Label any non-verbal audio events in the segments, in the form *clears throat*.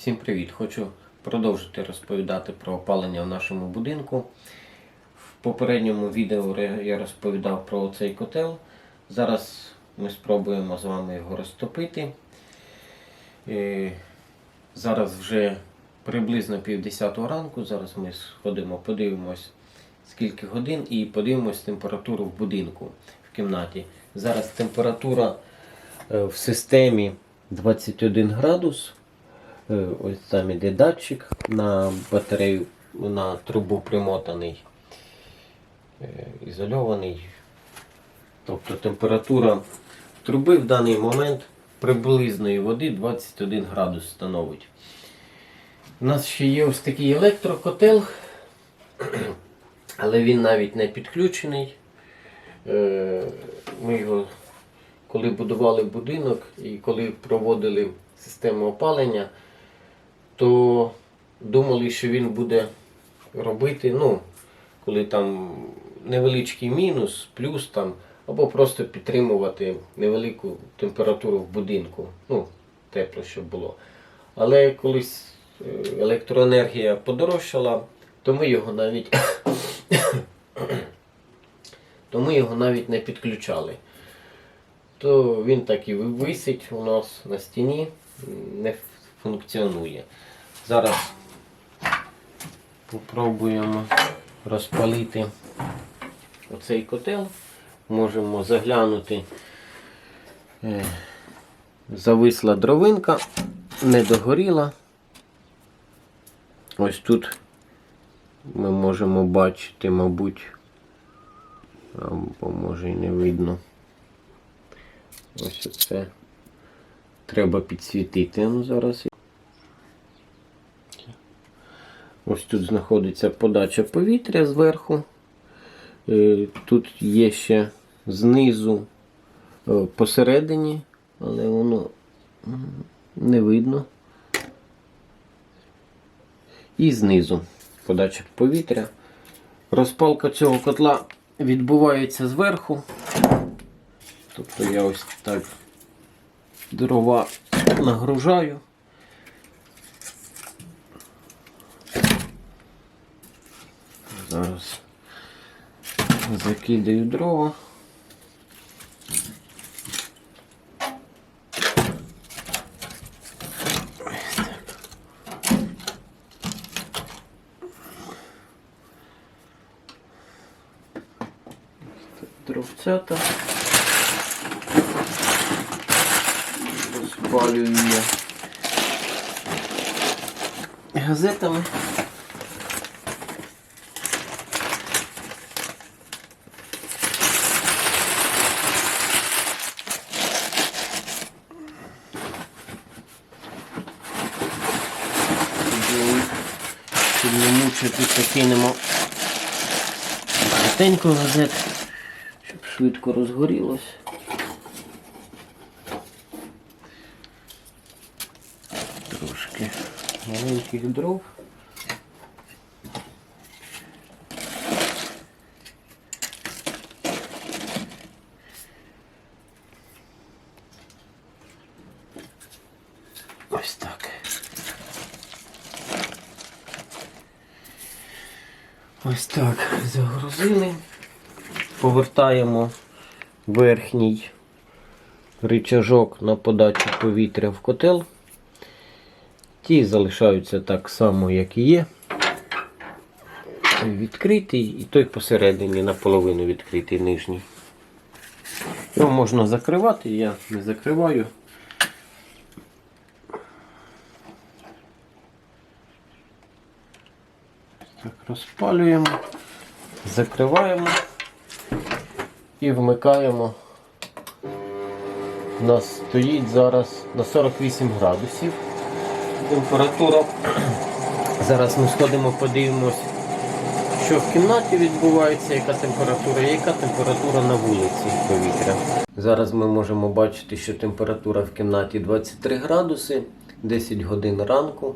Всім привіт! Хочу продовжити розповідати про опалення в нашому будинку. В попередньому відео я розповідав про цей котел. Зараз ми спробуємо з вами його розтопити. Е, Зараз вже приблизно півдесятого ранку. Зараз ми сходимо, подивимось скільки годин і подивимось температуру в будинку в кімнаті. Зараз температура е, в системі 21 градус. Е, Ось там іде датчик на батарею, на трубу примотаний, е, ізольований. Тобто температура труби в даний момент приблизної води 21 градус становить. У нас ще є ось такий електрокотел, але він навіть не підключений. Е, Ми його, коли будували будинок і коли проводили систему опалення, то думали, що він буде робити, ну, коли там невеличкий мінус, плюс там, або просто підтримувати невелику температуру в будинку. Ну, тепло, щоб було. Але колись е, електроенергія подорожчала, то ми його навіть *coughs* то ми його навіть не підключали. То він так і висить у нас на стіні, не функціонує. Зараз спробуємо розпалити оцей котел. Можемо заглянути. Е, Зависла дровинка, не догоріла. Ось тут ми можемо бачити, мабуть, або може і не видно. Ось оце треба підсвітити. Ну, зараз. Ось тут знаходиться подача повітря зверху. Е, Тут є ще знизу е, посередині, але воно не видно. І знизу подача повітря. Розпалка цього котла відбувається зверху. Тобто я ось так дрова нагружаю. Зараз закидаю дрова. Дровцята. Розпалюю я газетами. Тут мучитися, кинемо багатенько газет, щоб швидко розгорілось. Трошки маленьких дров. Ось так. Ось так загрузили. Повертаємо верхній рычажок на подачу повітря в котел. Ті залишаються так само, як і є. Відкритий і той посередині наполовину відкритий нижній. Його можна закривати, я не закриваю. Так, розпалюємо, закриваємо і вмикаємо. У нас стоїть зараз на 48 градусів температура. Зараз ми сходимо, подивимось, що в кімнаті відбувається, яка температура, яка температура на вулиці повітря. Зараз ми можемо бачити, що температура в кімнаті 23 градуси, 10 годин ранку.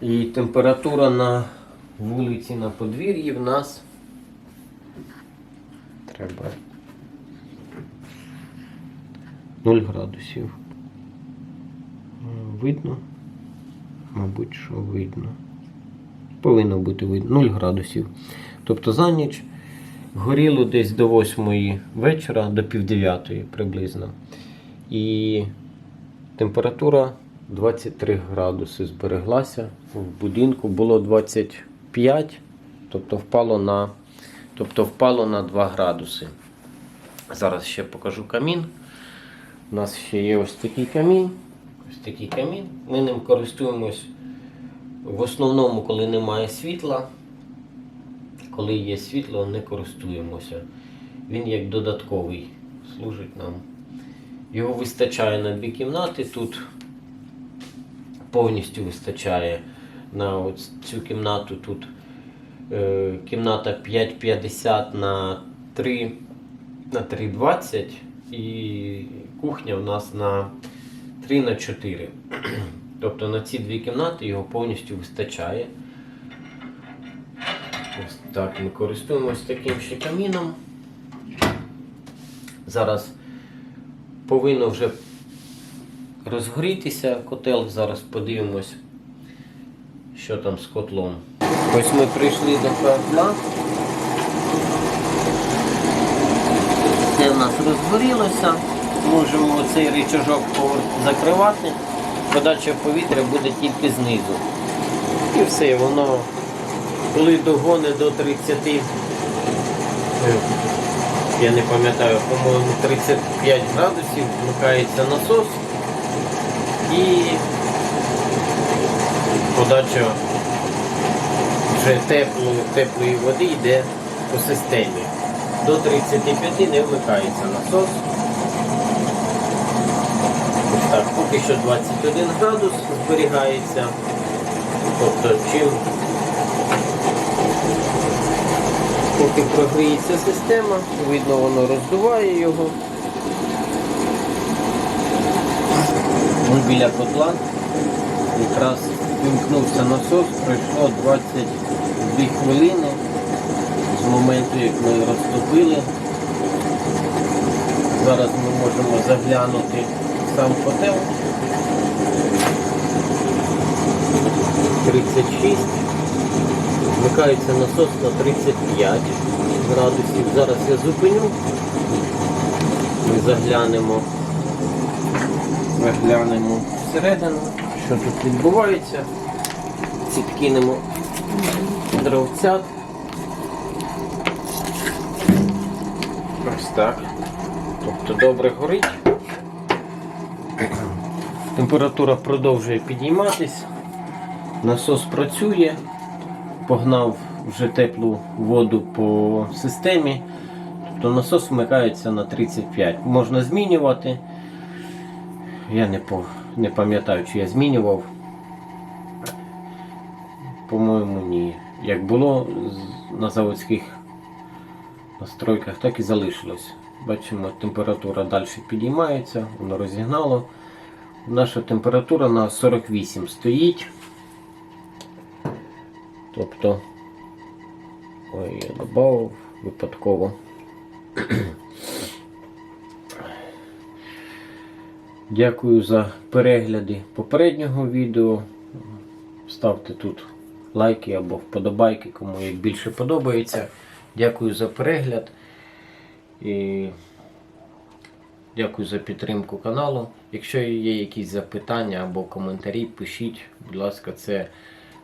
І температура на вулиці на подвір'ї в нас треба 0 градусів. Видно. мабуть, що видно. Повинно бути видно 0 градусів. Тобто за ніч горіло десь до 8 вечора, до пів 9 приблизно. І температура 23 градуси збереглася. В будинку було 25, тобто впало на, тобто впало на 2 градуси. Зараз ще покажу камін. У нас ще є ось такий камін. Ось такий камін. Ми ним користуємось в основному, коли немає світла. Коли є світло, не користуємося. Він як додатковий служить нам. Його вистачає на дві кімнати. Тут повністю вистачає на цю кімнату. Тут е, кімната 5,50 на 3 на 3,20 і кухня у нас на 3 на 4. *clears throat* Тобто на ці дві кімнати його повністю вистачає. Ось так ми користуємось таким ще каміном. Зараз повинно вже розгорітися котел. Зараз подивимось, що там з котлом. Ось ми прийшли до котла. Це в нас розгорілося. Можемо цей рычажок закривати. Подача повітря буде тільки знизу. І все, воно коли догони до 30, е, я не пам'ятаю, по-моєму, 35 градусів, вмикається насос і подача вже теплої, теплої води йде по системі. До 35 не вмикається насос. Так, поки що 21 градус зберігається. Тобто чим поки прогріється система, видно воно роздуває його. Ми біля котла. Якраз вимкнувся насос, пройшло 22 хвилини з моменту, як ми розтопили. Зараз ми можемо заглянути сам котел. 36. Вмикається насос на 35 градусів. Зараз я зупиню. Ми заглянемо. Заглянемо всередину, що тут відбувається. Підкинемо дровцят. Ось так. Тобто добре горить. Температура продовжує підійматись. Насос працює, погнав вже теплу воду по системі. Тобто насос вмикається на 35. Можна змінювати. Я не, по, не пам'ятаю, чи я змінював. По-моєму, ні. Як було на заводських настройках, так і залишилось. Бачимо, температура далі підіймається, воно розігнало. Наша температура на 48 стоїть. Тобто, ой, я додав випадково. Дякую за перегляди попереднього відео. Ставте тут лайки або вподобайки, кому як більше подобається. Дякую за перегляд. І дякую за підтримку каналу. Якщо є якісь запитання або коментарі, пишіть, будь ласка, це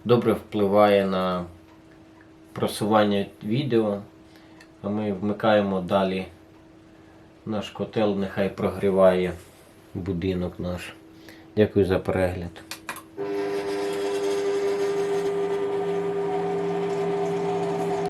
добре впливає на просування відео. А ми вмикаємо далі наш котел, нехай прогріває будинок наш. Дякую за перегляд.